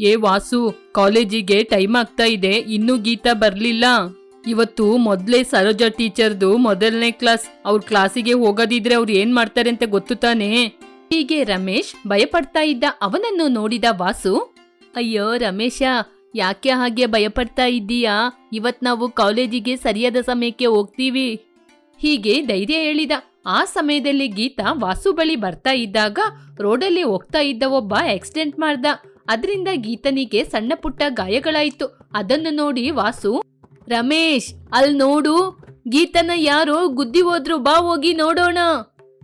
ಏ ವಾಸು, ಕಾಲೇಜಿಗೆ ಟೈಮ್ ಆಗ್ತಾ ಇದೆ, ಇನ್ನೂ ಗೀತಾ ಬರ್ಲಿಲ್ಲ. ಇವತ್ತು ಮೊದ್ಲೇ ಸರೋಜಾ ಟೀಚರ್ದು ಮೊದಲನೇ ಕ್ಲಾಸ್. ಅವ್ರ ಕ್ಲಾಸಿಗೆ ಹೋಗೋದಿದ್ರೆ ಅವ್ರು ಏನ್ ಮಾಡ್ತಾರೆ ಅಂತ ಗೊತ್ತು ತಾನೇ? ಹೀಗೆ ರಮೇಶ್ ಭಯಪಡ್ತಾ ಇದ್ದ ಅವನನ್ನು ನೋಡಿದ ವಾಸು, ಅಯ್ಯೋ ರಮೇಶ, ಯಾಕೆ ಹಾಗೆ ಭಯಪಡ್ತಾ ಇದ್ದೀಯಾ? ಇವತ್ ನಾವು ಕಾಲೇಜಿಗೆ ಸರಿಯಾದ ಸಮಯಕ್ಕೆ ಹೋಗ್ತೀವಿ. ಹೀಗೆ ಧೈರ್ಯ ಹೇಳಿದ. ಆ ಸಮಯದಲ್ಲಿ ಗೀತಾ ವಾಸು ಬಳಿ ಬರ್ತಾ ಇದ್ದಾಗ ರೋಡಲ್ಲಿ ಹೋಗ್ತಾ ಇದ್ದ ಒಬ್ಬ ಆಕ್ಸಿಡೆಂಟ್ ಮಾಡ್ದ. ಅದರಿಂದ ಗೀತನಿಗೆ ಸಣ್ಣ ಪುಟ್ಟ ಗಾಯಗಳಾಯಿತು. ಅದನ್ನು ನೋಡಿ ವಾಸು, ರಮೇಶ್ ಅಲ್ ನೋಡು, ಗೀತನ ಯಾರೋ ಗುದ್ದಿ ಹೋದ್ರು, ಬಾ ಹೋಗಿ ನೋಡೋಣ.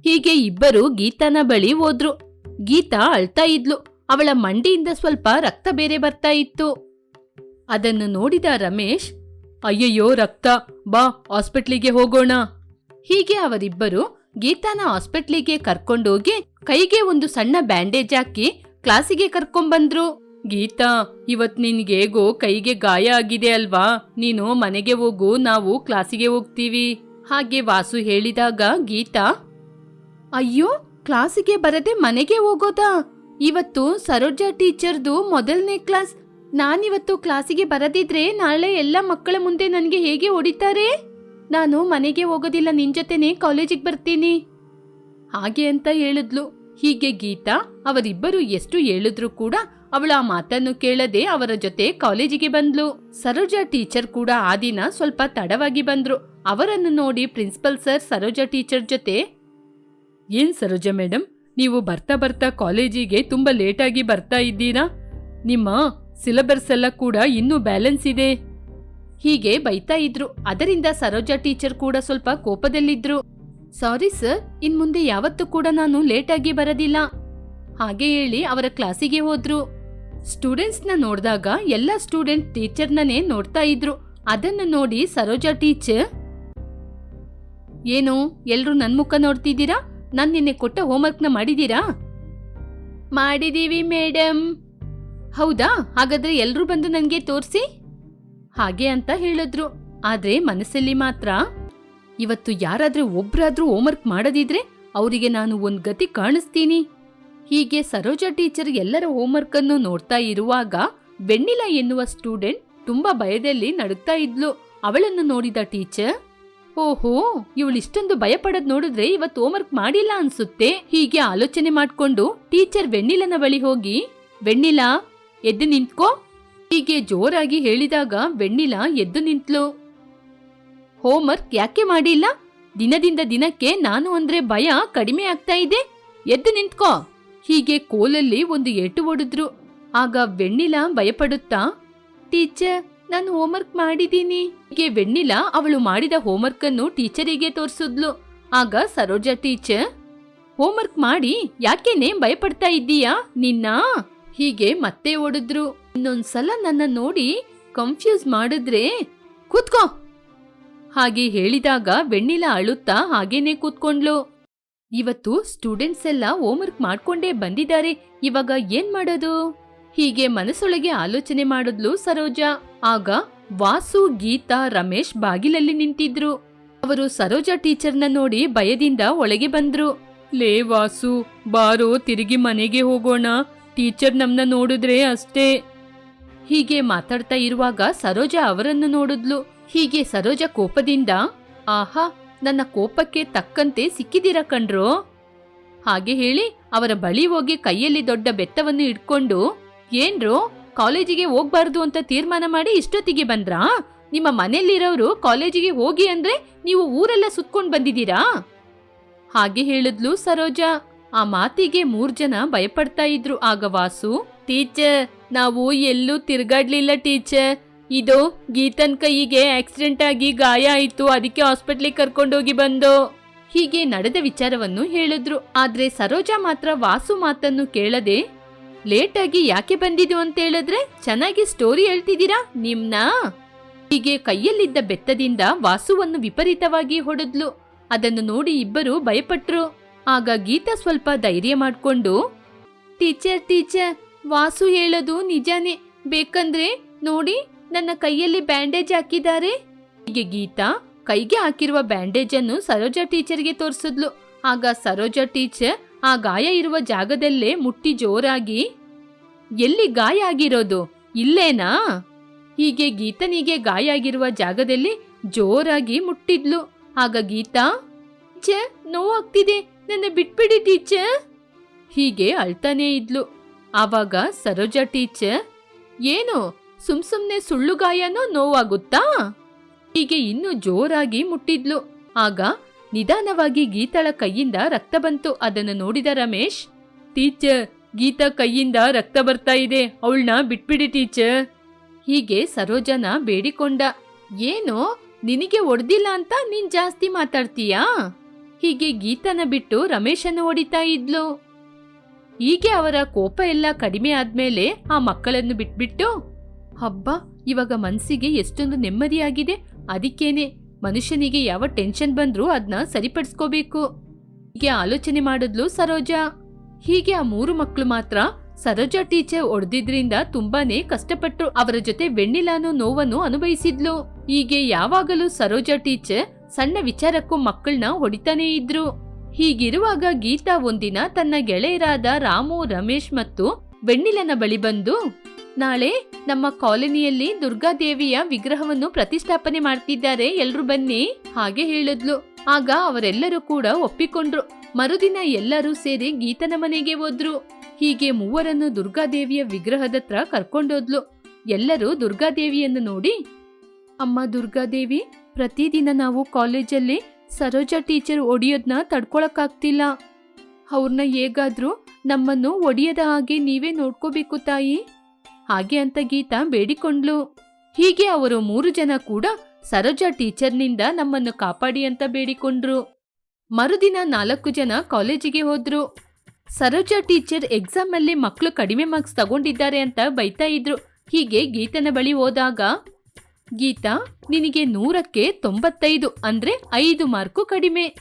ಹೀಗೆ ಇಬ್ಬರು ಗೀತನ ಬಳಿ ಹೋದ್ರು. ಗೀತಾ ಅಳ್ತಾ ಇದ್ಲು. ಅವಳ ಮಂಡಿಯಿಂದ ಸ್ವಲ್ಪ ರಕ್ತ ಬೇರೆ ಬರ್ತಾ ಇತ್ತು. ಅದನ್ನು ನೋಡಿದ ರಮೇಶ್, ಅಯ್ಯಯ್ಯೋ, ರಕ್ತ, ಬಾ, ಹಾಸ್ಪಿಟ್ಲಿಗೆ ಹೋಗೋಣ. ಹೀಗೆ ಅವರಿಬ್ಬರು ಗೀತಾನ ಹಾಸ್ಪಿಟ್ಲಿಗೆ ಕರ್ಕೊಂಡೋಗಿ ಕೈಗೆ ಒಂದು ಸಣ್ಣ ಬ್ಯಾಂಡೇಜ್ ಹಾಕಿ ಕ್ಲಾಸಿಗೆ ಕರ್ಕೊಂಬಂದ್ರು. ಗೀತಾ, ಇವತ್ ನಿನ್ಗೆ ಹೇಗೋ ಕೈಗೆ ಗಾಯ ಆಗಿದೆ ಅಲ್ವಾ? ನೀನು ಮನೆಗೆ ಹೋಗು, ನಾವು ಕ್ಲಾಸಿಗೆ ಹೋಗ್ತೀವಿ. ಹಾಗೆ ವಾಸು ಹೇಳಿದಾಗ ಗೀತಾ, ಅಯ್ಯೋ, ಕ್ಲಾಸಿಗೆ ಬರದೆ ಮನೆಗೆ ಹೋಗೋದಾ? ಇವತ್ತು ಸರೋಜಾ ಟೀಚರ್ದು ಮೊದಲನೇ ಕ್ಲಾಸ್. ನಾನಿವತ್ತು ಕ್ಲಾಸಿಗೆ ಬರದಿದ್ರೆ ನಾಳೆ ಎಲ್ಲ ಮಕ್ಕಳ ಮುಂದೆ ನನಗೆ ಹೇಗೆ ಹೊಡಿತಾರೆ? ನಾನು ಮನೆಗೆ ಹೋಗೋದಿಲ್ಲ, ನಿನ್ ಜೊತೆನೆ ಕಾಲೇಜಿಗೆ ಬರ್ತೀನಿ. ಹಾಗೆ ಅಂತ ಹೇಳಿದ್ಲು. ಹೀಗೆ ಗೀತಾ, ಅವರಿಬ್ಬರು ಎಷ್ಟು ಹೇಳಿದ್ರು ಕೂಡ ಅವಳ ಮಾತನ್ನು ಕೇಳದೆ ಅವರ ಜೊತೆ ಕಾಲೇಜಿಗೆ ಬಂದ್ಲು. ಸರೋಜಾ ಟೀಚರ್ ಕೂಡ ಆ ದಿನ ಸ್ವಲ್ಪ ತಡವಾಗಿ ಬಂದ್ರು. ಅವರನ್ನು ನೋಡಿ ಪ್ರಿನ್ಸಿಪಲ್ ಸರ್ ಸರೋಜಾ ಟೀಚರ್ ಜೊತೆ, ಏನ್ ಸರೋಜಾ ಮೇಡಮ್ ನೀವು ಬರ್ತಾ ಬರ್ತಾ ಕಾಲೇಜಿಗೆ ತುಂಬಾ ಲೇಟಾಗಿ ಬರ್ತಾ ಇದ್ದೀರಾ? ನಿಮ್ಮ ಸಿಲೆಬಸ್ ಎಲ್ಲ ಕೂಡ ಇನ್ನೂ ಬ್ಯಾಲೆನ್ಸ್ ಇದೆ. ಹೀಗೆ ಬೈತಾ ಇದ್ರು. ಅದರಿಂದ ಸರೋಜಾ ಟೀಚರ್ ಕೂಡ ಸ್ವಲ್ಪ ಕೋಪದಲ್ಲಿದ್ರು. ಸಾರಿ ಸರ್ ಇನ್ ಮುಂದೆ ಯಾವತ್ತೂ ಕೂಡ ನಾನು ಲೇಟಾಗಿ ಬರೋದಿಲ್ಲ. ಹಾಗೆ ಹೇಳಿ ಅವರ ಕ್ಲಾಸಿಗೆ ಹೋದ್ರು. ಸ್ಟೂಡೆಂಟ್ಸ್ನ ನೋಡಿದಾಗ ಎಲ್ಲ ಸ್ಟೂಡೆಂಟ್ ಟೀಚರ್ನೇ ನೋಡ್ತಾ ಇದ್ರು. ಅದನ್ನು ನೋಡಿ ಸರೋಜಾ ಟೀಚರ್ ಏನು, ಎಲ್ರು ನನ್ ಮುಖ ನೋಡ್ತಿದ್ದೀರಾ? ನಾನು ನಿನ್ನೆ ಕೊಟ್ಟ ಹೋಮ್ವರ್ಕ್ನ ಮಾಡಿದೀರಾ ಮಾಡಿದೀವಿ ಮೇಡಮ್ ಹೌದಾ? ಹಾಗಾದ್ರೆ ಎಲ್ಲರೂ ಬಂದು ನನ್ಗೆ ತೋರಿಸಿ? ಹಾಗೆ ಅಂತ ಹೇಳಿದ್ರು. ಆದ್ರೆ ಮನಸ್ಸಲ್ಲಿ ಮಾತ್ರ ಇವತ್ತು ಯಾರಾದ್ರೂ ಒಬ್ರಾದ್ರೂ ಹೋಮ್ವರ್ಕ್ ಮಾಡದಿದ್ರೆ ಅವರಿಗೆ ನಾನು ಒಂದ್ ಗತಿ ಕಾಣಿಸ್ತೀನಿ. ಹೀಗೆ ಸರೋಜಾ ಟೀಚರ್ ಎಲ್ಲರ ಹೋಮ್ವರ್ಕ್ ಅನ್ನು ನೋಡ್ತಾ ಇರುವಾಗ ಬೆನ್ನಿಲ ಎನ್ನುವ ಸ್ಟೂಡೆಂಟ್ ತುಂಬಾ ಭಯದಲ್ಲಿ ನಡುಗ್ತಾ ಇದ್ಲು. ಅವಳನ್ನು ನೋಡಿದ ಟೀಚರ್ ಓಹೋ, ಇವಳು ಇಷ್ಟೊಂದು ಭಯ ಪಡೋದ್ ನೋಡಿದ್ರೆ ಇವತ್ತು ಹೋಮ್ವರ್ಕ್ ಮಾಡಿಲ್ಲ ಅನ್ಸುತ್ತೆ. ಹೀಗೆ ಆಲೋಚನೆ ಮಾಡ್ಕೊಂಡು ಟೀಚರ್ ವೆಣ್ಣಿಲನ ಬಳಿ ಹೋಗಿ, ವೆಣ್ಣಿಲಾ, ಎದ್ದು ನಿಂತ್ಕೋ. ಹೀಗೆ ಜೋರಾಗಿ ಹೇಳಿದಾಗ ಬೆಣ್ಣಿಲ ಎದ್ದು ನಿಂತ್ಲು. ಹೋಮ್ವರ್ಕ್ ಯಾಕೆ ಮಾಡಿಲ್ಲ? ದಿನದಿಂದ ದಿನಕ್ಕೆ ನಾನು ಅಂದ್ರೆ ಭಯ ಕಡಿಮೆ ಆಗ್ತಾ ಇದೆ. ಎದ್ದು ನಿಂತ್ಕೋ. ಹೀಗೆ ಕೋಲಲ್ಲಿ ಒಂದು ಏಟು ಹೊಡೆದ್ರು ಆಗ ವೆಣ್ಣಿಲ ಭಯಪಡುತ್ತಾ, ಟೀಚರ್, ನಾನು ಹೋಮ್ವರ್ಕ್ ಮಾಡಿದ್ದೀನಿ. ಹೀಗೆ ವೆಣ್ಣಿಲ ಅವಳು ಮಾಡಿದ ಹೋಮ್ವರ್ಕ್ ಅನ್ನು ಟೀಚರಿಗೆ ತೋರಿಸಿದ್ಲು. ಆಗ ಸರೋಜಾ ಟೀಚರ್, ಹೋಮ್ವರ್ಕ್ ಮಾಡಿ, ಯಾಕೆನೆ ಭಯಪಡ್ತಾ ಇದ್ದೀಯಾ ನಿನ್ನ? ಹೀಗೆ ಮತ್ತೆ ಓಡಿದ್ರು ಇನ್ನೊಂದ್ಸಲ ನನ್ನ ನೋಡಿ ಕನ್ಫ್ಯೂಸ್ ಮಾಡಿದ್ರೆ, ಕೂತ್ಕೋ ಹಾಗೆ ಹೇಳಿದಾಗ ವೆಣ್ಣಿಲ ಅಳುತ್ತಾ ಹಾಗೇನೆ ಕೂತ್ಕೊಂಡ್ಲು. ಇವತ್ತು ಸ್ಟೂಡೆಂಟ್ಸ್ ಎಲ್ಲ ಹೋಮ್ವರ್ಕ್ ಮಾಡ್ಕೊಂಡೇ ಬಂದಿದ್ದಾರೆ, ಇವಾಗ ಏನ್ ಮಾಡೋದು? ಹೀಗೆ ಮನಸ್ಸೊಳಗೆ ಆಲೋಚನೆ ಮಾಡಿದ್ಲು ಸರೋಜಾ. ಆಗ ವಾಸು, ಗೀತಾ, ರಮೇಶ್ ಬಾಗಿಲಲ್ಲಿ ನಿಂತಿದ್ರು. ಅವರು ಸರೋಜಾ ಟೀಚರ್ನ ನೋಡಿ ಭಯದಿಂದ ಒಳಗೆ ಬಂದ್ರು. ಲೇ ವಾಸು, ಬಾರೋ, ತಿರುಗಿ ಮನೆಗೆ ಹೋಗೋಣ. ಟೀಚರ್ ನಮ್ನ ನೋಡಿದ್ರೆ ಅಷ್ಟೇ. ಹೀಗೆ ಮಾತಾಡ್ತಾ ಇರುವಾಗ ಸರೋಜಾ ಅವರನ್ನು ನೋಡಿದ್ಲು. ಹೀಗೆ ಸರೋಜ ಕೋಪದಿಂದ, ಆಹಾ, ನನ್ನ ಕೋಪಕ್ಕೆ ತಕ್ಕಂತೆ ಸಿಕ್ಕಿದಿರ ಕಣ್ರು? ಹಾಗೆ ಹೇಳಿ ಅವರ ಬಳಿ ಹೋಗಿ ಕೈಯಲ್ಲಿ ದೊಡ್ಡ ಬೆತ್ತವನ್ನು ಇಟ್ಕೊಂಡು, ಏನ್ರೋ, ಕಾಲೇಜಿಗೆ ಹೋಗ್ಬಾರ್ದು ಅಂತ ತೀರ್ಮಾನ ಮಾಡಿ ಇಷ್ಟೊತ್ತಿಗೆ ಬಂದ್ರಾ? ನಿಮ್ಮ ಮನೆಯಲ್ಲಿರೋರು ಕಾಲೇಜಿಗೆ ಹೋಗಿ ಅಂದ್ರೆ ನೀವು ಊರೆಲ್ಲ ಸುತ್ಕೊಂಡು ಬಂದಿದ್ದೀರಾ? ಹಾಗೆ ಹೇಳಿದ್ಲು ಸರೋಜ. ಆ ಮಾತಿಗೆ ಮೂರ್ ಜನ ಭಯಪಡ್ತಾ ಇದ್ರು ಆಗ ವಾಸು. ಟೀಚರ್, ನಾವು ಎಲ್ಲೂ ತಿರ್ಗಾಡ್ಲಿಲ್ಲ ಟೀಚರ್. ಇದು, ಗೀತನ್ ಕೈಗೆ ಆಕ್ಸಿಡೆಂಟ್ ಆಗಿ ಗಾಯ ಆಯಿತು, ಅದಕ್ಕೆ ಹಾಸ್ಪಿಟ್ಲಿಗೆ ಕರ್ಕೊಂಡೋಗಿ ಬಂದು. ಹೀಗೆ ನಡೆದ ವಿಚಾರವನ್ನು ಹೇಳಿದ್ರು. ಆದ್ರೆ ಸರೋಜಾ ಮಾತ್ರ ವಾಸು ಮಾತನ್ನು ಕೇಳದೆ ಲೇಟಾಗಿ ಯಾಕೆ ಬಂದಿದ್ದು ಅಂತ ಹೇಳಿದ್ರೆ ಚೆನ್ನಾಗಿ ಸ್ಟೋರಿ ಹೇಳ್ತಿದ್ದೀರಾ, ನಿಮ್ನ? ಹೀಗೆ ಕೈಯಲ್ಲಿದ್ದ ಬೆತ್ತದಿಂದ ವಾಸುವನ್ನು ವಿಪರೀತವಾಗಿ ಹೊಡೆದ್ಲು. ಅದನ್ನು ನೋಡಿ ಇಬ್ಬರು ಭಯಪಟ್ರು. ಆಗ ಗೀತಾ ಸ್ವಲ್ಪ ಧೈರ್ಯ ಮಾಡಿಕೊಂಡು ಟೀಚರ್ ಟೀಚರ್ ವಾಸು ಹೇಳೋದು ನಿಜಾನೇ. ಬೇಕಂದ್ರೆ ನೋಡಿ ನನ್ನ ಕೈಯಲ್ಲಿ ಬ್ಯಾಂಡೇಜ್ ಹಾಕಿದ್ದಾರೆ? ಹೀಗೆ ಗೀತಾ ಕೈಗೆ ಹಾಕಿರುವ ಬ್ಯಾಂಡೇಜ್ ಅನ್ನು ಸರೋಜಾ ಟೀಚರ್ಗೆ ತೋರಿಸಿದ್ಲು. ಆಗ ಸರೋಜಾ ಟೀಚರ್ ಆ ಗಾಯ ಇರುವ ಜಾಗದಲ್ಲೇ ಮುಟ್ಟಿ ಜೋರಾಗಿ, ಎಲ್ಲಿ ಗಾಯ ಆಗಿರೋದು? ಇಲ್ಲೇನಾ? ಹೀಗೆ ಗೀತನಿಗೆ ಗಾಯ ಆಗಿರುವ ಜಾಗದಲ್ಲಿ ಜೋರಾಗಿ ಮುಟ್ಟಿದ್ಲು. ಆಗ ಗೀತಾ ಛೆ ನೋವಾಗ್ತಿದೆ. ನನ್ನ ಬಿಟ್ಬಿಡಿ ಟೀಚರ್. ಹೀಗೆ ಅಳ್ತಾನೇ ಇದ್ಲು. ಆವಾಗ ಸರೋಜಾ ಟೀಚರ್, ಏನು? ಸುಮ್ ಸುಮ್ನೆ ಸುಳ್ಳು ಗಾಯನೋ ನೋವಾಗುತ್ತಾ? ಹೀಗೆ ಇನ್ನೂ ಜೋರಾಗಿ ಮುಟ್ಟಿದ್ಲು. ಆಗ ನಿಧಾನವಾಗಿ ಗೀತಳ ಕೈಯಿಂದ ರಕ್ತ ಬಂತು. ಅದನ್ನು ನೋಡಿದ ರಮೇಶ್, ಟೀಚರ್, ಗೀತಾ ಕೈಯಿಂದ ರಕ್ತ ಬರ್ತಾ ಇದೆ. ಅವಳನ್ನ ಬಿಟ್ಬಿಡಿ ಟೀಚರ್. ಹೀಗೆ ಸರೋಜನ ಬೇಡಿಕೊಂಡ. ಏನು? ನಿನಗೆ ಒಡ್ದಿಲ್ಲ ಅಂತ ನೀನ್ ಜಾಸ್ತಿ ಮಾತಾಡ್ತೀಯಾ? ಹೀಗೆ ಗೀತನ ಬಿಟ್ಟು ರಮೇಶನ ಹೊಡಿತಾ ಇದ್ಲು. ಹೀಗೆ ಅವರ ಕೋಪ ಎಲ್ಲ ಕಡಿಮೆ ಆದ್ಮೇಲೆ ಆ ಮಕ್ಕಳನ್ನು ಬಿಟ್ಬಿಟ್ಟು ಹಬ್ಬ, ಇವಾಗ ಮನ್ಸಿಗೆ ಎಷ್ಟೊಂದು ನೆಮ್ಮದಿಯಾಗಿದೆ. ಅದಕ್ಕೇನೆ ಮನುಷ್ಯನಿಗೆ ಯಾವ ಟೆನ್ಷನ್ ಬಂದ್ರೂ ಅದನ್ನ ಸರಿಪಡಿಸ್ಕೋಬೇಕು. ಹೀಗೆ ಆಲೋಚನೆ ಮಾಡಿದ್ಲು ಸರೋಜಾ. ಹೀಗೆ ಆ ಮೂರು ಮಕ್ಕಳು ಮಾತ್ರ ಸರೋಜಾ ಟೀಚರ್ ಒಡೆದಿದ್ರಿಂದ ತುಂಬಾನೇ ಕಷ್ಟಪಟ್ಟು ಅವರ ಜೊತೆ ವೆಣ್ಣಿಲಾನು ನೋವನ್ನು ಅನುಭವಿಸಿದ್ಲು. ಹೀಗೆ ಯಾವಾಗಲೂ ಸರೋಜಾ ಟೀಚರ್ ಸಣ್ಣ ವಿಚಾರಕ್ಕೂ ಮಕ್ಕಳನ್ನ ಹೊಡಿತಾನೇ ಇದ್ರು. ಹೀಗಿರುವಾಗ ಗೀತಾ ಒಂದಿನ ತನ್ನ ಗೆಳೆಯರಾದ ರಾಮು, ರಮೇಶ್ ಮತ್ತು ವೆಣ್ಣಿಲನ ಬಳಿ ಬಂದು ನಾಳೆ ನಮ್ಮ ಕಾಲೋನಿಯಲ್ಲಿ ದುರ್ಗಾದೇವಿಯ ವಿಗ್ರಹವನ್ನು ಪ್ರತಿಷ್ಠಾಪನೆ ಮಾಡ್ತಿದ್ದಾರೆ ಎಲ್ರು ಬನ್ನಿ ಹಾಗೆ ಹೇಳಿದ್ಲು. ಆಗ ಅವರೆಲ್ಲರೂ ಕೂಡ ಒಪ್ಪಿಕೊಂಡ್ರು. ಮರುದಿನ ಎಲ್ಲರೂ ಸೇರಿ ಗೀತನ ಮನೆಗೆ ಹೋದ್ರು. ಹೀಗೆ ಮೂವರನ್ನು ದುರ್ಗಾದೇವಿಯ ವಿಗ್ರಹದತ್ರ ಕರ್ಕೊಂಡೋದ್ಲು. ಎಲ್ಲರೂ ದುರ್ಗಾದೇವಿಯನ್ನು ನೋಡಿ, ಅಮ್ಮ ದುರ್ಗಾದೇವಿ, ಪ್ರತಿದಿನ ನಾವು ಕಾಲೇಜಲ್ಲಿ ಸರೋಜಾ ಟೀಚರ್ ಒಡಿಯೋದ್ನ ತಡ್ಕೊಳಕ್ಕಾಗ್ತಿಲ್ಲ. ಅವ್ರನ್ನ ಹೇಗಾದ್ರೂ ನಮ್ಮನ್ನು ಒಡಿಯದ ಹಾಗೆ ನೀವೇ ನೋಡ್ಕೋಬೇಕು ತಾಯಿ. ಹಾಗೆ ಅಂತ ಗೀತಾ ಬೇಡಿಕೊಂಡ್ಲು. ಹೀಗೆ ಅವರು ಮೂರು ಜನ ಕೂಡ ಸರೋಜಾ ಟೀಚರ್ನಿಂದ ನಮ್ಮನ್ನು ಕಾಪಾಡಿ ಅಂತ ಬೇಡಿಕೊಂಡ್ರು. ಮರುದಿನ ನಾಲ್ಕು ಜನ ಕಾಲೇಜಿಗೆ ಹೋದ್ರು. ಸರೋಜಾ ಟೀಚರ್ ಎಕ್ಸಾಮ್ ಅಲ್ಲಿ ಮಕ್ಕಳು ಕಡಿಮೆ ಮಾರ್ಕ್ಸ್ ತಗೊಂಡಿದ್ದಾರೆ ಅಂತ ಬೈತಾ ಇದ್ರು. ಹೀಗೆ ಗೀತನ ಬಳಿ ಹೋದಾಗ, ಗೀತಾ, ನಿನಗೆ ನೂರಕ್ಕೆ ತೊಂಬತ್ತೈದು ಅಂದ್ರೆ ಐದು ಮಾರ್ಕು ಕಡಿಮೆ.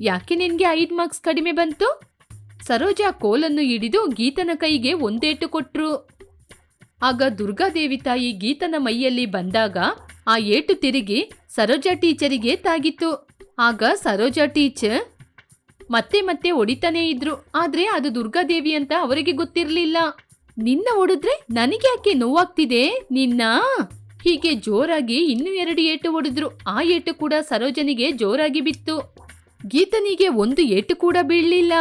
ಯಾಕೆ ನಿನ್ಗೆ ಐದು ಮಾರ್ಕ್ಸ್ ಕಡಿಮೆ ಬಂತು? ಸರೋಜಾ ಕೋಲನ್ನು ಹಿಡಿದು ಗೀತನ ಕೈಗೆ ಒಂದೇಟು ಕೊಟ್ರು. ಆಗ ದುರ್ಗಾದೇವಿ ತಾಯಿ ಗೀತನ ಮೈಯಲ್ಲಿ ಬಂದಾಗ ಆ ಏಟು ತಿರುಗಿ ಸರೋಜಾ ಟೀಚರಿಗೆ ತಾಗಿತ್ತು. ಆಗ ಸರೋಜಾ ಟೀಚರ್ ಮತ್ತೆ ಮತ್ತೆ ಹೊಡಿತಾನೇ ಇದ್ರು. ಆದ್ರೆ ಅದು ದುರ್ಗಾದೇವಿ ಅಂತ ಅವರಿಗೆ ಗೊತ್ತಿರಲಿಲ್ಲ. ನಿನ್ನ ಹೊಡೆದ್ರೆ ನನಗೆ ಯಾಕೆ ನೋವಾಗ್ತಿದೆ? ನಿನ್ನ? ಹೀಗೆ ಜೋರಾಗಿ ಇನ್ನೂ ಎರಡು ಏಟು ಹೊಡೆದ್ರು. ಆ ಏಟು ಕೂಡ ಸರೋಜನಿಗೆ ಜೋರಾಗಿ ಬಿತ್ತು. ಗೀತನಿಗೆ ಒಂದು ಏಟು ಕೂಡ ಬೀಳಲಿಲ್ಲ.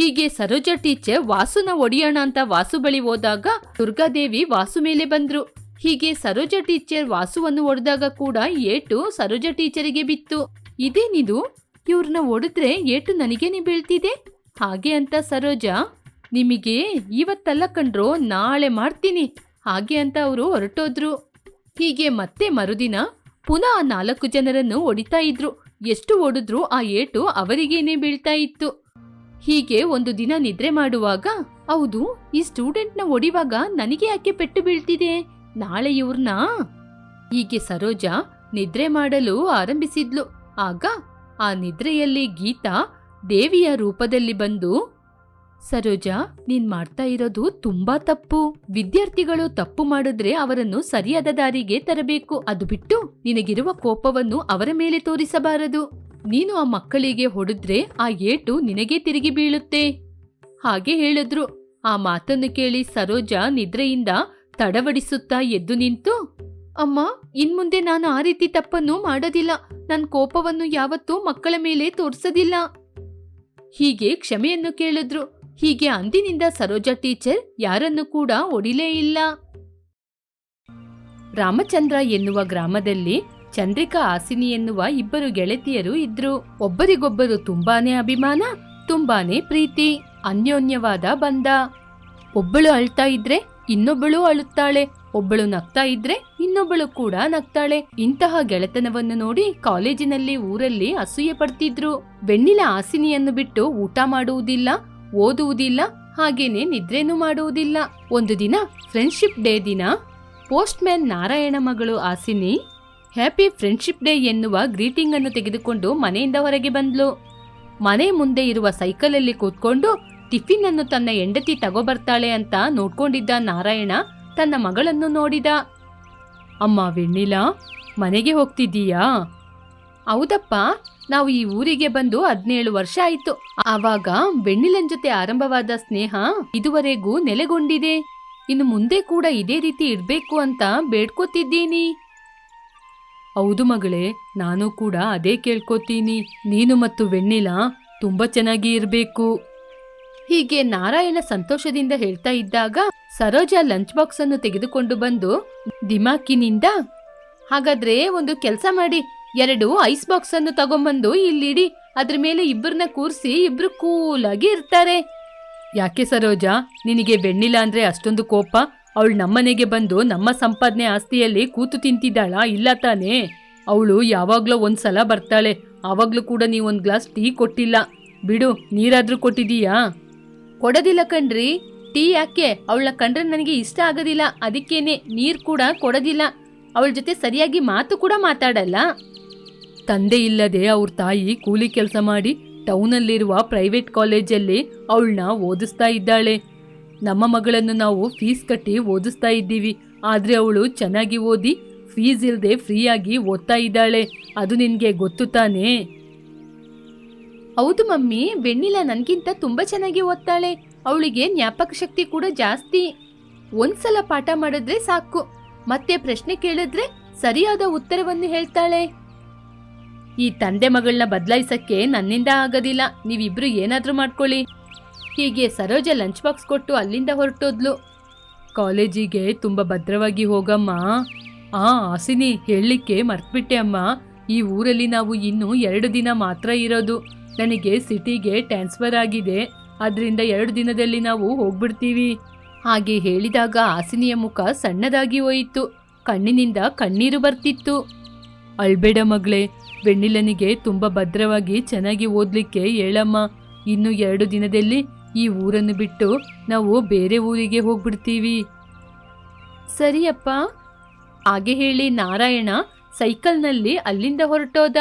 ಹೀಗೆ ಸರೋಜ ಟೀಚರ್ ವಾಸುನ ಒಡೆಯೋಣ ಅಂತ ವಾಸು ಬಳಿ ಹೋದಾಗ ದುರ್ಗಾದೇವಿ ವಾಸು ಮೇಲೆ ಬಂದ್ರು. ಹೀಗೆ ಸರೋಜ ಟೀಚರ್ ವಾಸುವನ್ನು ಒಡೆದಾಗ ಕೂಡ ಏಟು ಸರೋಜ ಟೀಚರಿಗೆ ಬಿತ್ತು. ಇದೇನಿದು? ಇವ್ರನ್ನ ಒಡೆದ್ರೆ ಏಟು ನನಗೇನೆ ಬೀಳ್ತಿದೆ? ಹಾಗೆ ಅಂತ ಸರೋಜ, ನಿಮಗೆ ಇವತ್ತಲ್ಲ ಕಂಡ್ರೋ ನಾಳೆ ಮಾಡ್ತೀನಿ. ಹಾಗೆ ಅಂತ ಅವರು ಹೊರಟೋದ್ರು. ಹೀಗೆ ಮತ್ತೆ ಮರುದಿನ ಪುನಃ ನಾಲ್ಕು ಜನರನ್ನು ಹೊಡಿತಾ ಇದ್ರು. ಎಷ್ಟು ಹೊಡೆದ್ರೂ ಆ ಏಟು ಅವರಿಗೇನೆ ಬೀಳ್ತಾ ಇತ್ತು. ಹೀಗೆ ಒಂದು ದಿನ ನಿದ್ರೆ ಮಾಡುವಾಗ, ಹೌದು, ಈ ಸ್ಟೂಡೆಂಟ್ನ ಒಡಿವಾಗ ನನಗೆ ಯಾಕೆ ಪೆಟ್ಟು ಬೀಳ್ತಿದೆ? ನಾಳೆ ಇವ್ರನ್ನ ಹೀಗೆ ಸರೋಜಾ ನಿದ್ರೆ ಮಾಡಲು ಆರಂಭಿಸಿದ್ಲು. ಆಗ ಆ ನಿದ್ರೆಯಲ್ಲಿ ಗೀತಾ ದೇವಿಯ ರೂಪದಲ್ಲಿ ಬಂದು, ಸರೋಜಾ, ನೀನ್ ಮಾಡ್ತಾ ಇರೋದು ತುಂಬಾ ತಪ್ಪು. ವಿದ್ಯಾರ್ಥಿಗಳು ತಪ್ಪು ಮಾಡಿದ್ರೆ ಅವರನ್ನು ಸರಿಯಾದ ದಾರಿಗೆ ತರಬೇಕು. ಅದು ಬಿಟ್ಟು ನಿನಗಿರುವ ಕೋಪವನ್ನು ಅವರ ಮೇಲೆ ತೋರಿಸಬಾರದು. ನೀನು ಆ ಮಕ್ಕಳಿಗೆ ಹೊಡೆದ್ರೆ ಆ ಏಟು ನಿನಗೆ ತಿರುಗಿ ಬೀಳುತ್ತೆ. ಹಾಗೆ ಹೇಳಿದ್ರು. ಆ ಮಾತನ್ನು ಕೇಳಿ ಸರೋಜ ನಿದ್ರೆಯಿಂದ ತಡವಡಿಸುತ್ತಾ ಎದ್ದು ನಿಂತು, ಅಮ್ಮ, ಇನ್ಮುಂದೆ ನಾನು ಆ ರೀತಿ ತಪ್ಪನ್ನು ಮಾಡೋದಿಲ್ಲ. ನನ್ನ ಕೋಪವನ್ನು ಯಾವತ್ತೂ ಮಕ್ಕಳ ಮೇಲೆ ತೋರಿಸೋದಿಲ್ಲ. ಹೀಗೆ ಕ್ಷಮೆಯನ್ನು ಕೇಳಿದ್ರು. ಹೀಗೆ ಅಂದಿನಿಂದ ಸರೋಜಾ ಟೀಚರ್ ಯಾರನ್ನು ಕೂಡ ಒಡಿಲೇ ಇಲ್ಲ. ರಾಮಚಂದ್ರ ಎನ್ನುವ ಗ್ರಾಮದಲ್ಲಿ ಚಂದ್ರಿಕಾ ಆಸಿನಿ ಎನ್ನುವ ಇಬ್ಬರು ಗೆಳತಿಯರು ಇದ್ರು. ಒಬ್ಬರಿಗೊಬ್ಬರು ತುಂಬಾನೇ ಅಭಿಮಾನ, ತುಂಬಾನೇ ಪ್ರೀತಿ, ಅನ್ಯೋನ್ಯವಾದ ಬಂಧ ಒಬ್ಬಳು ಅಳ್ತಾ ಇದ್ರೆ ಇನ್ನೊಬ್ಬಳು ಅಳುತ್ತಾಳೆ, ಒಬ್ಬಳು ನಗ್ತಾ ಇದ್ರೆ ಇನ್ನೊಬ್ಬಳು ಕೂಡ ನಗ್ತಾಳೆ. ಇಂತಹ ಗೆಳೆತನವನ್ನು ನೋಡಿ ಕಾಲೇಜಿನಲ್ಲಿ ಊರಲ್ಲಿ ಅಸೂಯೆ ಪಡ್ತಿದ್ರು. ಬೆಣ್ಣಿಲ ಆಸಿನಿಯನ್ನು ಬಿಟ್ಟು ಊಟ ಮಾಡುವುದಿಲ್ಲ, ಓದುವುದಿಲ್ಲ, ಹಾಗೇನೆ ನಿದ್ರೇನೂ ಮಾಡುವುದಿಲ್ಲ. ಒಂದು ದಿನ ಫ್ರೆಂಡ್ಶಿಪ್ ಡೇ ದಿನ ಪೋಸ್ಟ್ ಮ್ಯಾನ್ ನಾರಾಯಣ ಮಗಳು ಹಾಸಿನಿ ಹ್ಯಾಪಿ ಫ್ರೆಂಡ್ಶಿಪ್ ಡೇ ಎನ್ನುವ ಗ್ರೀಟಿಂಗ್ ಅನ್ನು ತೆಗೆದುಕೊಂಡು ಮನೆಯಿಂದ ಹೊರಗೆ ಬಂದ್ಲು. ಮನೆ ಮುಂದೆ ಇರುವ ಸೈಕಲಲ್ಲಿ ಕೂತ್ಕೊಂಡು ಟಿಫಿನ್ ಅನ್ನು ತನ್ನ ಹೆಂಡತಿ ತಗೋಬರ್ತಾಳೆ ಅಂತ ನೋಡ್ಕೊಂಡಿದ್ದ ನಾರಾಯಣ ತನ್ನ ಮಗಳನ್ನು ನೋಡಿದ. ಅಮ್ಮ ವೆಣ್ಣಿಲಾ, ಮನೆಗೆ ಹೋಗ್ತಿದ್ದೀಯಾ? ಹೌದಪ್ಪ, ನಾವು ಈ ಊರಿಗೆ ಬಂದು ಹದಿನೇಳು ವರ್ಷ ಆಯ್ತು. ಆವಾಗ ಬೆಣ್ಣಿಲನ್ ಜೊತೆ ಆರಂಭವಾದ ಸ್ನೇಹ ಇದುವರೆಗೂ ನೆಲೆಗೊಂಡಿದೆ. ಇನ್ನು ಮುಂದೆ ಕೂಡ ಇದೇ ರೀತಿ ಇರಬೇಕು ಅಂತ ಬೇಡ್ಕೋತಿದ್ದೀನಿ. ಹೌದು ಮಗಳೇ, ನಾನು ಕೂಡ ಅದೇ ಕೇಳ್ಕೊತೀನಿ. ನೀನು ಮತ್ತು ವೆಣ್ಣಿಲ ತುಂಬಾ ಚೆನ್ನಾಗಿ ಇರಬೇಕು. ಹೀಗೆ ನಾರಾಯಣ ಸಂತೋಷದಿಂದ ಹೇಳ್ತಾ ಇದ್ದಾಗ ಸರೋಜ ಲಂಚ್ ಬಾಕ್ಸ್ ಅನ್ನು ತೆಗೆದುಕೊಂಡು ಬಂದು, ದಿಮಾಕಿನಿಂದ, ಹಾಗಾದ್ರೆ ಒಂದು ಕೆಲಸ ಮಾಡಿ, ಎರಡು ಐಸ್ ಬಾಕ್ಸ್ ಅನ್ನು ತಗೊಂಬಂದು ಇಲ್ಲಿಡಿ, ಅದ್ರ ಮೇಲೆ ಇಬ್ಬರನ್ನ ಕೂರಿಸಿ ಇಬ್ರು ಕೂಲಾಗಿ ಇರ್ತಾರೆ. ಯಾಕೆ ಸರೋಜ? ನಿನಗೆ ಬೆಣ್ಣಿಲ್ಲ ಅಂದ್ರೆ ಅಷ್ಟೊಂದು ಕೋಪ? ಅವಳು ನಮ್ಮನೆಗೆ ಬಂದು ನಮ್ಮ ಸಂಪಾದನೆ ಆಸ್ತಿಯಲ್ಲಿ ಕೂತು ತಿಂತಿದ್ದಾಳ ಇಲ್ಲ ತಾನೇ? ಅವಳು ಯಾವಾಗ್ಲೋ ಒಂದ್ಸಲ ಬರ್ತಾಳೆ ಆವಾಗಲೂ ಕೂಡ ನೀವೊಂದು ಒಂದ್ ಗ್ಲಾಸ್ ಟೀ ಕೊಟ್ಟಿಲ್ಲ. ಬಿಡು ನೀರಾದರೂ ಕೊಟ್ಟಿದೀಯಾ? ಕೊಡೋದಿಲ್ಲ ಕಣ್ರಿ. ಟೀ ಯಾಕೆ? ಅವಳ ಕಂಡ್ರೆ ನನಗೆ ಇಷ್ಟ ಆಗೋದಿಲ್ಲ. ಅದಕ್ಕೇನೆ ನೀರು ಕೂಡ ಕೊಡೋದಿಲ್ಲ. ಅವಳ ಜೊತೆ ಸರಿಯಾಗಿ ಮಾತು ಕೂಡ ಮಾತಾಡಲ್ಲ. ತಂದೆ ಇಲ್ಲದೆ ಅವ್ರ ತಾಯಿ ಕೂಲಿ ಕೆಲಸ ಮಾಡಿ ಟೌನಲ್ಲಿರುವ ಪ್ರೈವೇಟ್ ಕಾಲೇಜಲ್ಲಿ ಅವಳನ್ನ ಓದಿಸ್ತಾ ಇದ್ದಾಳೆ. ನಮ್ಮ ಮಗಳನ್ನು ನಾವು ಫೀಸ್ ಕಟ್ಟಿ ಓದಿಸ್ತಾ ಇದ್ದೀವಿ. ಆದ್ರೆ ಅವಳು ಚೆನ್ನಾಗಿ ಓದಿ ಫೀಸ್ ಇಲ್ಲದೆ ಫ್ರೀಯಾಗಿ ಓದ್ತಾ ಇದ್ದಾಳೆ. ಅದು ನಿನಗೆ ಗೊತ್ತು ತಾನೇ? ಹೌದು ಮಮ್ಮಿ ಬೆಣ್ಣಿಲ ನನಗಿಂತ ತುಂಬಾ ಚೆನ್ನಾಗಿ ಓದ್ತಾಳೆ. ಅವಳಿಗೆ ಜ್ಞಾಪಕ ಶಕ್ತಿ ಕೂಡ ಜಾಸ್ತಿ. ಒಂದ್ಸಲ ಪಾಠ ಮಾಡಿದ್ರೆ ಸಾಕು. ಮತ್ತೆ ಪ್ರಶ್ನೆ ಕೇಳಿದ್ರೆ ಸರಿಯಾದ ಉತ್ತರವನ್ನು ಹೇಳ್ತಾಳೆ. ಈ ತಂದೆ ಮಗಳನ್ನ ಬದಲಾಯಿಸಕ್ಕೆ ನನ್ನಿಂದ ಆಗೋದಿಲ್ಲ. ನೀವಿಬ್ರು ಏನಾದ್ರೂ ಮಾಡ್ಕೊಳ್ಳಿ. ಹೀಗೆ ಸರೋಜ ಲಂಚ್ ಬಾಕ್ಸ್ ಕೊಟ್ಟು ಅಲ್ಲಿಂದ ಹೊರಟೋದ್ಲು. ಕಾಲೇಜಿಗೆ ತುಂಬ ಭದ್ರವಾಗಿ ಹೋಗಮ್ಮ. ಆ ಆಸಿನಿ ಹೇಳಲಿಕ್ಕೆ ಮರ್ತ್ಬಿಟ್ಟೆ ಅಮ್ಮ. ಈ ಊರಲ್ಲಿ ನಾವು ಇನ್ನೂ ಎರಡು ದಿನ ಮಾತ್ರ ಇರೋದು. ನನಗೆ ಸಿಟಿಗೆ ಟ್ರಾನ್ಸ್ಫರ್ ಆಗಿದೆ. ಅದರಿಂದ ಎರಡು ದಿನದಲ್ಲಿ ನಾವು ಹೋಗ್ಬಿಡ್ತೀವಿ. ಹಾಗೆ ಹೇಳಿದಾಗ ಆಸಿನಿಯ ಮುಖ ಸಣ್ಣದಾಗಿ ಹೋಯಿತು. ಕಣ್ಣಿನಿಂದ ಕಣ್ಣೀರು ಬರ್ತಿತ್ತು. ಅಳ್ಬೇಡ ಮಗಳೇ ಬೆಣ್ಣಿಲನಿಗೆ ತುಂಬ ಭದ್ರವಾಗಿ ಚೆನ್ನಾಗಿ ಓದಲಿಕ್ಕೆ ಹೇಳಮ್ಮ. ಇನ್ನು ಎರಡು ದಿನದಲ್ಲಿ ಈ ಊರನ್ನು ಬಿಟ್ಟು ನಾವು ಬೇರೆ ಊರಿಗೆ ಹೋಗ್ಬಿಡ್ತೀವಿ. ಸರಿಯಪ್ಪ. ಹಾಗೆ ಹೇಳಿ ನಾರಾಯಣ ಸೈಕಲ್ನಲ್ಲಿ ಅಲ್ಲಿಂದ ಹೊರಟೋದ.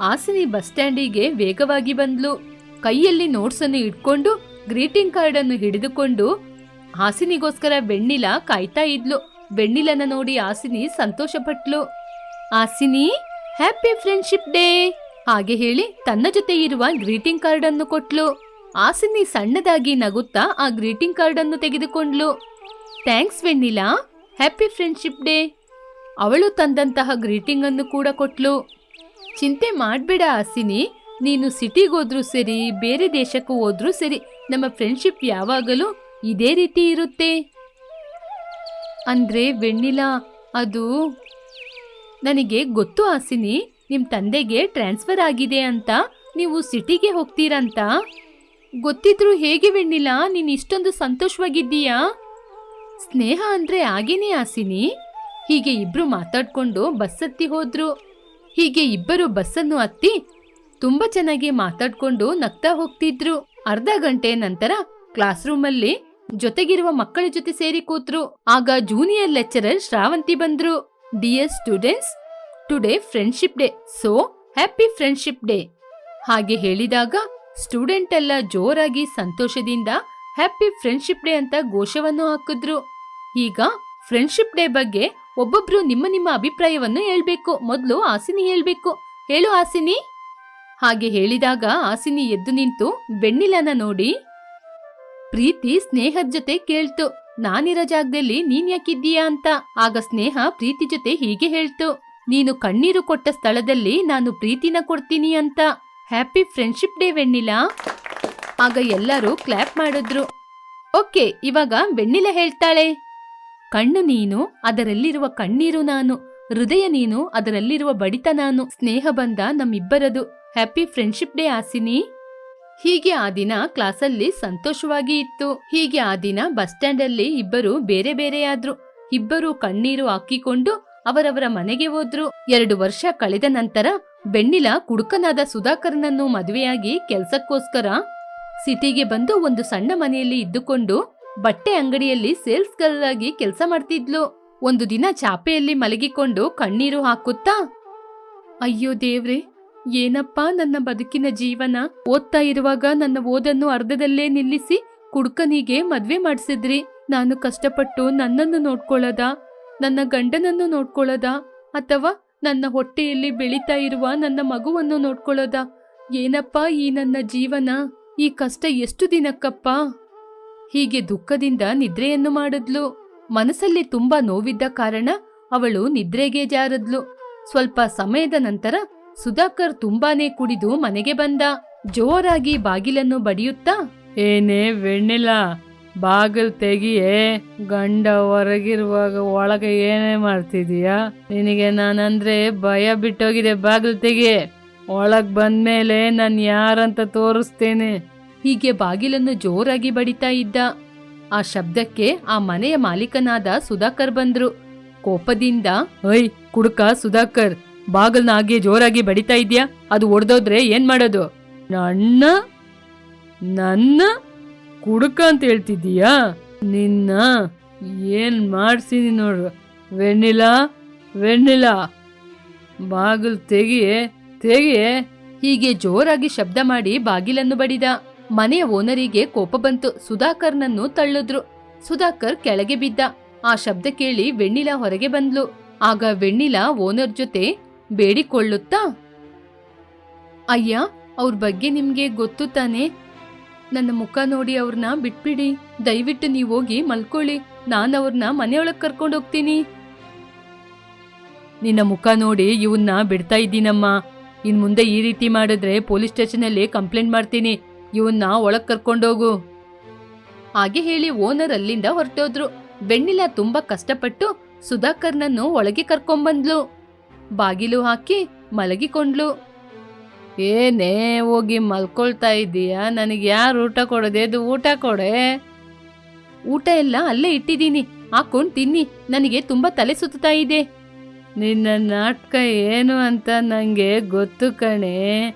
ಆಸಿನಿ ಬಸ್ ಸ್ಟ್ಯಾಂಡಿಗೆ ವೇಗವಾಗಿ ಬಂದ್ಲು. ಕೈಯಲ್ಲಿ ನೋಟ್ಸನ್ನು ಇಟ್ಕೊಂಡು ಗ್ರೀಟಿಂಗ್ ಕಾರ್ಡ್ ಅನ್ನು ಹಿಡಿದುಕೊಂಡು ಹಾಸಿನಿಗೋಸ್ಕರ ಬೆಣ್ಣಿಲ ಕಾಯ್ತಾ ಇದ್ಲು. ಬೆಣ್ಣಿಲನ ನೋಡಿ ಆಸಿನಿ ಸಂತೋಷಪಟ್ಲು. ಆಸಿನಿ ಹ್ಯಾಪಿ ಫ್ರೆಂಡ್ಶಿಪ್ ಡೇ ಹಾಗೆ ಹೇಳಿ ತನ್ನ ಜೊತೆ ಇರುವ ಗ್ರೀಟಿಂಗ್ ಕಾರ್ಡ್ ಅನ್ನು ಕೊಟ್ಲು. ಹಾಸಿನಿ ಸಣ್ಣದಾಗಿ ನಗುತ್ತಾ ಆ ಗ್ರೀಟಿಂಗ್ ಕಾರ್ಡ್ ಅನ್ನು ತೆಗೆದುಕೊಂಡ್ಲು. Thanks Vennila. Happy friendship day. ಅವಳು ತಂದಂತಹ ಗ್ರೀಟಿಂಗ್ ಅನ್ನು ಕೂಡ ಕೊಟ್ಲು. ಚಿಂತೆ ಮಾಡಬೇಡ ಆಸಿನಿ. ನೀನು ಸಿಟಿಗೆ ಹೋದ್ರೂ ಸರಿ, ಬೇರೆ ದೇಶಕ್ಕೂ ಹೋದ್ರೂ ಸರಿ, ನಮ್ಮ ಫ್ರೆಂಡ್ಶಿಪ್ ಯಾವಾಗಲೂ ಇದೇ ರೀತಿ ಇರುತ್ತೆ. ಅಂದ್ರೆ ವೆಣ್ಣಿಲಾ ಅದು ನನಗೆ ಗೊತ್ತು ಆಸಿನಿ ನಿಮ್ಮ ತಂದೆಗೆ ಟ್ರಾನ್ಸ್ಫರ್ ಆಗಿದೆ ಅಂತ. ನೀವು ಸಿಟಿಗೆ ಹೋಗ್ತೀರಂತ? ಗೊತ್ತಿದ್ರು ಹೇಗೆ ವೆಣ್ಣಿಲ್ಲ ನೀನ್ ಇಷ್ಟೊಂದು ಸಂತೋಷವಾಗಿದ್ದೀಯಾ? ಸ್ನೇಹ ಅಂದ್ರೆ ಆಗೇನೇ ಆಸಿನಿ. ಹೀಗೆ ಇಬ್ರು ಮಾತಾಡ್ಕೊಂಡು ಬಸ್ ಹತ್ತಿ ಹೋದ್ರು. ಹೀಗೆ ಇಬ್ಬರು ಬಸ್ಸನ್ನು ಹತ್ತಿ ತುಂಬಾ ಚೆನ್ನಾಗಿ ಮಾತಾಡ್ಕೊಂಡು ನಗ್ತಾ ಹೋಗ್ತಿದ್ರು. ಅರ್ಧ ಗಂಟೆ ನಂತರ ಕ್ಲಾಸ್ ರೂಮಲ್ಲಿ ಜೊತೆಗಿರುವ ಮಕ್ಕಳ ಜೊತೆ ಸೇರಿ ಕೂತ್ರು. ಆಗ ಜೂನಿಯರ್ ಲೆಕ್ಚರರ್ ಶ್ರಾವಂತಿ ಬಂದ್ರು. Dear students today friendship day so happy friendship day ಹಾಗೆ ಹೇಳಿದಾಗ ಸ್ಟೂಡೆಂಟ್ ಎಲ್ಲ ಜೋರಾಗಿ ಸಂತೋಷದಿಂದ ಹ್ಯಾಪಿ ಫ್ರೆಂಡ್ಶಿಪ್ ಡೇ ಅಂತ ಘೋಷವನ್ನು ಹಾಕಿದ್ರು. ಈಗ ಫ್ರೆಂಡ್ಶಿಪ್ ಡೇ ಬಗ್ಗೆ ಒಬ್ಬೊಬ್ರು ನಿಮ್ಮ ನಿಮ್ಮ ಅಭಿಪ್ರಾಯವನ್ನು ಹೇಳ್ಬೇಕು. ಮೊದಲು ಆಸಿನಿ ಹೇಳ್ಬೇಕು. ಹೇಳು ಆಸಿನಿ ಹಾಗೆ ಹೇಳಿದಾಗ ಆಸಿನಿ ಎದ್ದು ನಿಂತು ಬೆಣ್ಣಿಲನ ನೋಡಿ ಪ್ರೀತಿ ಸ್ನೇಹದ ಜೊತೆ ಕೇಳ್ತು. ನಾನಿರೋ ಜಾಗದಲ್ಲಿ ನೀನ್ ಯಾಕಿದ್ದೀಯಾ ಅಂತ. ಆಗ ಸ್ನೇಹ ಪ್ರೀತಿ ಜೊತೆ ಹೀಗೆ ಹೇಳ್ತು. ನೀನು ಕಣ್ಣೀರು ಕೊಟ್ಟ ಸ್ಥಳದಲ್ಲಿ ನಾನು ಪ್ರೀತಿನ ಕೊಡ್ತೀನಿ ಅಂತ. ಹ್ಯಾಪಿ ಫ್ರೆಂಡ್ಶಿಪ್ ಡೇ ವೆಣ್ಣಿಲಾ ಆಗ ಎಲ್ಲರೂ ಕ್ಲಾಪ್ ಮಾಡಿದ್ರು. ಓಕೆ ಇವಾಗ ವೆಣ್ಣಿಲ ಹೇಳ್ತಾಳೆ. ಕಣ್ಣು ನೀನು, ಅದರಲ್ಲಿರುವ ಕಣ್ಣೀರು ನಾನು. ಹೃದಯ ನೀನು, ಅದರಲ್ಲಿರುವ ಬಡಿತ ನಾನು. ಸ್ನೇಹ ಬಂದ ನಮ್ಮಿಬ್ಬರದು. Happy friendship day Hasini. ಹೀಗೆ ಆ ದಿನ ಕ್ಲಾಸಲ್ಲಿ ಸಂತೋಷವಾಗಿ ಇತ್ತು. ಹೀಗೆ ಆ ದಿನ ಬಸ್ ಸ್ಟ್ಯಾಂಡ್ ಅಲ್ಲಿ ಇಬ್ಬರು ಬೇರೆ ಬೇರೆಯಾದ್ರು ಇಬ್ಬರು ಕಣ್ಣೀರು ಹಾಕಿಕೊಂಡು ಅವರವರ ಮನೆಗೆ ಹೋದ್ರು. ಎರಡು ವರ್ಷ ಕಳೆದ ನಂತರ ಬೆಣ್ಣಿಲ ಕುಡುಕನಾದ ಸುಧಾಕರ್ನನ್ನು ಮದುವೆಯಾಗಿ ಕೆಲಸಕ್ಕೋಸ್ಕರ ಸಿಟಿಗೆ ಬಂದು ಒಂದು ಸಣ್ಣ ಮನೆಯಲ್ಲಿ ಇದ್ದುಕೊಂಡು ಬಟ್ಟೆ ಅಂಗಡಿಯಲ್ಲಿ ಸೇಲ್ಸ್ ಗರ್ಲ್ ಆಗಿ ಕೆಲಸ ಮಾಡ್ತಿದ್ಲು. ಒಂದು ದಿನ ಚಾಪೆಯಲ್ಲಿ ಮಲಗಿಕೊಂಡು ಕಣ್ಣೀರು ಹಾಕುತ್ತಾ, ಅಯ್ಯೋ ದೇವ್ರೆ, ಏನಪ್ಪಾ ನನ್ನ ಬದುಕಿನ ಜೀವನ? ಓದ್ತಾ ಇರುವಾಗ ನನ್ನ ಓದನ್ನು ಅರ್ಧದಲ್ಲೇ ನಿಲ್ಲಿಸಿ ಕುಡುಕನಿಗೆ ಮದ್ವೆ ಮಾಡಿಸಿದ್ರಿ. ನಾನು ಕಷ್ಟಪಟ್ಟು ನನ್ನನ್ನು ನೋಡ್ಕೊಳ್ಳೋದ, ನನ್ನ ಗಂಡನನ್ನು ನೋಡ್ಕೊಳ್ಳೋದ ಅಥವಾ ನನ್ನ ಹೊಟ್ಟೆಯಲ್ಲಿ ಬೆಳೀತಾ ಇರುವ ನನ್ನ ಮಗುವನ್ನು ನೋಡ್ಕೊಳ್ಳೋದ? ಏನಪ್ಪ ಈ ನನ್ನ ಜೀವನ? ಈ ಕಷ್ಟ ಎಷ್ಟು ದಿನಕ್ಕಪ್ಪ? ಹೀಗೆ ದುಃಖದಿಂದ ನಿದ್ರೆಯನ್ನು ಮಾಡಿದ್ಲು. ಮನಸ್ಸಲ್ಲಿ ತುಂಬಾ ನೋವಿದ್ದ ಕಾರಣ ಅವಳು ನಿದ್ರೆಗೆ ಜಾರದ್ಲು. ಸ್ವಲ್ಪ ಸಮಯದ ನಂತರ ಸುಧಾಕರ್ ತುಂಬಾನೇ ಕುಡಿದು ಮನೆಗೆ ಬಂದ. ಜೋರಾಗಿ ಬಾಗಿಲನ್ನು ಬಡಿಯುತ್ತಾ, ಏನೇ ವೆಣ್ಣಿಲ್ಲ ಬಾಗಿಲ್ ತೆಗಿಯೇ ಗಂಡ ಹೊರಗಿರುವಾಗ ಒಳಗೆ ಏನೇ ಮಾಡ್ತಿದೀಯಾ? ನಿನಗೆ ನಾನಂದ್ರೆ ಭಯ ಬಿಟ್ಟೋಗಿದೆ. ಬಾಗಿಲು ತೆಗಿಯೇ. ಒಳಗ್ ಬಂದ್ಮೇಲೆ ನಾನು ಯಾರಂತ ತೋರಿಸ್ತೇನೆ. ಹೀಗೆ ಬಾಗಿಲನ್ನು ಜೋರಾಗಿ ಬಡಿತಾ ಇದ್ದ. ಆ ಶಬ್ದಕ್ಕೆ ಆ ಮನೆಯ ಮಾಲೀಕನಾದ ಸುಧಾಕರ್ ಬಂದ್ರು. ಕೋಪದಿಂದ ಐ ಕುಡುಕ ಸುಧಾಕರ್. ಬಾಗಿಲ್ನ ಹಾಗೆ ಜೋರಾಗಿ ಬಡಿತಾ ಇದ್ಯಾ? ಅದು ಒಡೆದೋದ್ರೆ ಏನ್ ಮಾಡೋದು? ನನ್ನ? ನನ್ನ? ಕುಡುಕ ಅಂತ ಹೇಳ್ತಿದ್ದೀಯಾ? ನಿನ್ನ ಏನ್ ಮಾಡ್ತೀನಿ ನೋಡು ವೆಣ್ಣಿಲಾ ವೆಣ್ಣಿಲಾ ಬಾಗಿಲು ತೆಗಿಯೇ ತೆಗಿಯೇ. ಹೀಗೆ ಜೋರಾಗಿ ಶಬ್ದ ಮಾಡಿ ಬಾಗಿಲನ್ನು ಬಡಿದ ಮನೆಯ ಓನರಿಗೆ ಕೋಪ ಬಂತು. ಸುಧಾಕರ್ನನ್ನು ತಳ್ಳಿದ್ರು. ಸುಧಾಕರ್ ಕೆಳಗೆ ಬಿದ್ದ. ಆ ಶಬ್ದ ಕೇಳಿ ವೆಣ್ಣಿಲಾ ಹೊರಗೆ ಬಂದ್ಲು. ಆಗ ವೆಣ್ಣಿಲಾ ಓನರ್ ಜೊತೆ ಬೇಡಿಕೊಳ್ಳುತ್ತಾ, ಅಯ್ಯ, ಅವ್ರ ಬಗ್ಗೆ ನಿಮ್ಗೆ ಗೊತ್ತು ತಾನೆ. ನನ್ನ ಮುಖ ನೋಡಿ ಅವ್ರನ್ನ ಬಿಟ್ಬಿಡಿ. ದಯವಿಟ್ಟು ನೀವು ಹೋಗಿ ಮಲ್ಕೊಳ್ಳಿ. ನಾನು ಅವ್ರನ್ನ ಮನೆಯೊಳಗ್ ಕರ್ಕೊಂಡು ಹೋಗ್ತೀನಿ. ನಿನ್ನ ಮುಖ ನೋಡಿ ಇವನ್ನ ಬಿಡ್ತಾ ಇದ್ದೀನಮ್ಮ. ಇನ್ ಮುಂದೆ ಈ ರೀತಿ ಮಾಡಿದ್ರೆ ಪೊಲೀಸ್ ಸ್ಟೇಷನಲ್ಲಿ ಕಂಪ್ಲೇಂಟ್ ಮಾಡ್ತೀನಿ. ಇವನ್ನ ಒಳಗೆ ಕರ್ಕೊಂಡೋಗು ಹಾಗೆ ಹೇಳಿ ಓನರ್ ಅಲ್ಲಿಂದ ಹೊರಟೋದ್ರು. ಬೆಣ್ಣಿಲ ತುಂಬಾ ಕಷ್ಟಪಟ್ಟು ಸುಧಾಕರ್ನನ್ನು ಒಳಗೆ ಕರ್ಕೊಂಬಂದ್ಲು. ಬಾಗಿಲು ಹಾಕಿ ಮಲಗಿಕೊಂಡ್ಲು. ಏನೇ ಹೋಗಿ ಮಲ್ಕೊಳ್ತಾ ಇದ್ದೀಯಾ? ನನಗೆ ಯಾರು ಊಟ ಕೊಡೋದೆ? ಅದು ಊಟ ಕೊಡೆ. ಊಟ ಎಲ್ಲ ಅಲ್ಲೇ ಇಟ್ಟಿದ್ದೀನಿ. ಹಾಕೊಂಡು ತಿನ್ನಿ. ನನಗೆ ತುಂಬ ತಲೆ ಸುತ್ತಾ ಇದೆ. ನಿನ್ನ ನಾಟಕ ಏನು ಅಂತ ನನಗೆ ಗೊತ್ತು ಕಣೆ.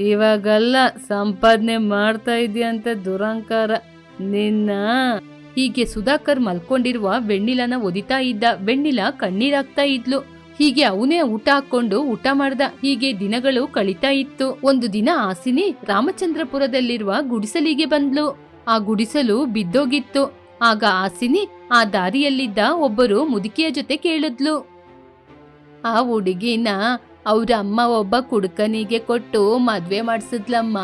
ಇವಾಗಲ್ಲ ಸಂಪಾದನೆ ಮಾಡ್ತಾ ಇದೀಯ ಅಂತ ದುರಂಕಾರ. ನಿನ್ನ ಹೀಗೆ ಸುಧಾಕರ್ ಮಲ್ಕೊಂಡಿರುವ ಬೆಣ್ಣಿಲನ ಒದಿತಾ ಇದ್ದ. ಬೆಣ್ಣಿಲ ಕಣ್ಣೀರಾಗ್ತಾ ಇದ್ಲು. ಹೀಗೆ ಅವನೇ ಊಟ ಹಾಕೊಂಡು ಊಟ ಮಾಡ್ದ. ಹೀಗೆ ದಿನಗಳು ಕಳೀತಾ ಇತ್ತು. ಒಂದು ದಿನ ಆಸಿನಿ ರಾಮಚಂದ್ರಪುರದಲ್ಲಿರುವ ಗುಡಿಸಲಿಗೆ ಬಂದ್ಲು. ಆ ಗುಡಿಸಲು ಬಿದ್ದೋಗಿತ್ತು. ಆಗ ಆಸಿನಿ ಆ ದಾರಿಯಲ್ಲಿದ್ದ ಒಬ್ಬರು ಮುದುಕಿಯ ಜೊತೆ ಕೇಳಿದ್ಲು. ಆ ಹುಡುಗಿನ ಅವ್ರ ಅಮ್ಮ ಒಬ್ಬ ಕುಡುಕನಿಗೆ ಕೊಟ್ಟು ಮದ್ವೆ ಮಾಡಿಸಿದ್ಲಮ್ಮ.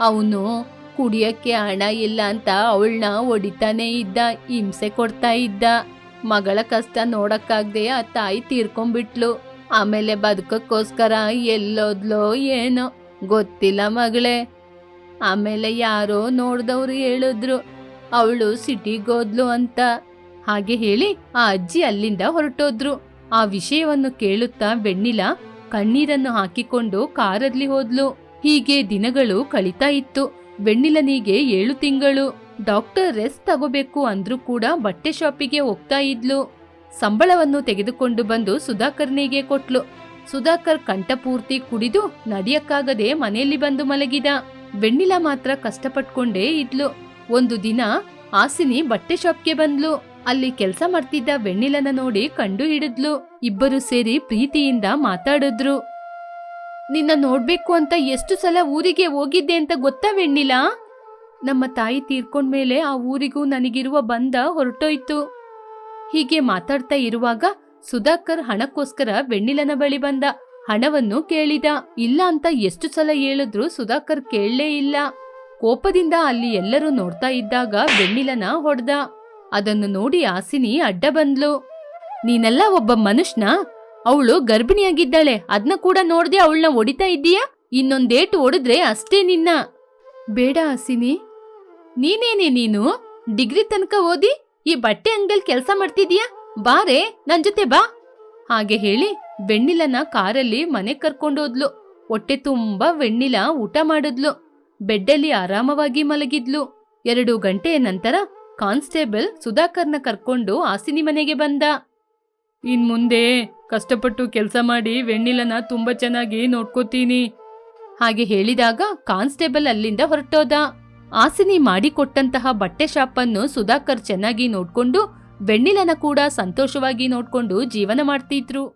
ಅವನು ಕುಡಿಯಕ್ಕೆ ಹಣ ಇಲ್ಲ ಅಂತ ಅವಳನ್ನ ಹೊಡಿತಾನೆ ಇದ್ದ, ಹಿಂಸೆ ಕೊಡ್ತಾ ಇದ್ದ. ಮಗಳ ಕಷ್ಟ ನೋಡಕ್ಕಾಗ್ದೇ ಆ ತಾಯಿ ತೀರ್ಕೊಂಡ್ಬಿಟ್ಲು. ಆಮೇಲೆ ಬದುಕಕ್ಕೋಸ್ಕರ ಎಲ್ಲೋದ್ಲೋ ಏನೋ, ಗೊತ್ತಿಲ್ಲ ಮಗಳೇ. ಆಮೇಲೆ ಯಾರೋ ನೋಡ್ದವ್ರು ಹೇಳಿದ್ರು, ಅವಳು ಸಿಟಿಗೋದ್ಲು ಅಂತ. ಹಾಗೆ ಹೇಳಿ ಆ ಅಜ್ಜಿ ಅಲ್ಲಿಂದ ಹೊರಟೋದ್ರು. ಆ ವಿಷಯವನ್ನು ಕೇಳುತ್ತಾ ಬೆಣ್ಣಿಲ ಕಣ್ಣೀರನ್ನು ಹಾಕಿಕೊಂಡು ಕಾರಲ್ಲಿ ಹೋದ್ಲು. ಹೀಗೆ ದಿನಗಳು ಕಳೀತಾ ಇತ್ತು. ಬೆಣ್ಣಿಲನಿಗೆ ಏಳು ತಿಂಗಳು. ಡಾಕ್ಟರ್ ರೆಸ್ಟ್ ತಗೋಬೇಕು ಅಂದ್ರೂ ಕೂಡ ಬಟ್ಟೆ ಶಾಪಿಗೆ ಹೋಗ್ತಾ ಇದ್ಲು. ಸಂಬಳವನ್ನು ತೆಗೆದುಕೊಂಡು ಬಂದು ಸುಧಾಕರ್ನಿಗೆ ಕೊಟ್ಲು. ಸುಧಾಕರ್ ಕಂಠಪೂರ್ತಿ ಕುಡಿದು ನಡಿಯಕ್ಕಾಗದೆ ಮನೆಯಲ್ಲಿ ಬಂದು ಮಲಗಿದ. ಬೆಣ್ಣಿಲ ಮಾತ್ರ ಕಷ್ಟಪಟ್ಕೊಂಡೇ ಇದ್ಲು. ಒಂದು ದಿನ ಆಸಿನಿ ಬಟ್ಟೆ ಶಾಪ್ಗೆ ಬಂದ್ಲು. ಅಲ್ಲಿ ಕೆಲಸ ಮಾಡ್ತಿದ್ದ ಬೆಣ್ಣಿಲನ ನೋಡಿ ಕಂಡು ಹಿಡಿದ್ಲು. ಇಬ್ಬರು ಸೇರಿ ಪ್ರೀತಿಯಿಂದ ಮಾತಾಡಿದ್ರು. ನಿನ್ನ ನೋಡ್ಬೇಕು ಅಂತ ಎಷ್ಟು ಸಲ ಊರಿಗೆ ಹೋಗಿದ್ದೆ ಅಂತ ಗೊತ್ತಾ ವೆಣ್ಣಿಲ? ನಮ್ಮ ತಾಯಿ ತೀರ್ಕೊಂಡ್ಮೇಲೆ ಆ ಊರಿಗೂ ನನಗಿರುವ ಬಂಧ ಹೊರಟೋಯ್ತು. ಹೀಗೆ ಮಾತಾಡ್ತಾ ಇರುವಾಗ ಸುಧಾಕರ್ ಹಣಕ್ಕೋಸ್ಕರ ವೆಣ್ಣಿಲನ ಬಳಿ ಬಂದ. ಹಣವನ್ನು ಕೇಳಿದ. ಇಲ್ಲ ಅಂತ ಎಷ್ಟು ಸಲ ಹೇಳಿದ್ರು ಸುಧಾಕರ್ ಕೇಳಲೇ ಇಲ್ಲ. ಕೋಪದಿಂದ ಅಲ್ಲಿ ಎಲ್ಲರೂ ನೋಡ್ತಾ ಇದ್ದಾಗ ಬೆಣ್ಣಿಲನ ಹೊಡೆದ. ಅದನ್ನು ನೋಡಿ ಆಸಿನಿ ಅಡ್ಡ ಬಂದ್ಲು. ನೀನೆಲ್ಲ ಒಬ್ಬ ಮನುಷ್ಯನ? ಅವಳು ಗರ್ಭಿಣಿಯಾಗಿದ್ದಾಳೆ. ಅದನ್ನ ಕೂಡ ನೋಡ್ದೆ ಅವಳನ್ನ ಹೊಡಿತಾ ಇದ್ದೀಯಾ? ಇನ್ನೊಂದೇಟು ಹೊಡೆದ್ರೆ ಅಷ್ಟೇ ನಿನ್ನ. ಬೇಡ ಆಸಿನಿ ನೀನೇನೆ ನೀನು? ಡಿಗ್ರಿ ತನಕ ಓದಿ ಈ ಬಟ್ಟೆ ಅಂಗಡಿಯಲ್ಲಿ ಕೆಲಸ ಮಾಡ್ತಿದೀಯಾ? ಬಾರೆ, ನನ್ ಜೊತೆ ಬಾ. ಹಾಗೆ ಹೇಳಿ ಬೆಣ್ಣಿಲನ ಕಾರಲ್ಲಿ ಮನೆ ಕರ್ಕೊಂಡೋದ್ಲು ಹೊಟ್ಟೆ ತುಂಬಾ ಬೆಣ್ಣಿಲ ಊಟ ಮಾಡಿದ್ಲು. ಬೆಡ್ಡಲ್ಲಿ ಆರಾಮವಾಗಿ ಮಲಗಿದ್ಲು. ಎರಡು ಗಂಟೆಯ ನಂತರ ಕಾನ್ಸ್ಟೇಬಲ್ ಸುಧಾಕರ್ನ ಕರ್ಕೊಂಡು ಆಸಿನಿ ಮನೆಗೆ ಬಂದ. ಇನ್ ಮುಂದೆ ಕಷ್ಟಪಟ್ಟು ಕೆಲಸ ಮಾಡಿ ವೆಣ್ಣಿಲನ ತುಂಬಾ ಚೆನ್ನಾಗಿ ನೋಡ್ಕೋತೀನಿ. ಹಾಗೆ ಹೇಳಿದಾಗ ಕಾನ್ಸ್ಟೇಬಲ್ ಅಲ್ಲಿಂದ ಹೊರಟೋದ. ಆಸಿನಿ ಮಾಡಿಕೊಟ್ಟಂತಹ ಬಟ್ಟೆ ಶಾಪನ್ನು ಸುಧಾಕರ್ ಚೆನ್ನಾಗಿ ನೋಡ್ಕೊಂಡು ವೆಣ್ಣಿಲನ ಕೂಡ ಸಂತೋಷವಾಗಿ ನೋಡ್ಕೊಂಡು ಜೀವನ ಮಾಡ್ತಿದ್ರು.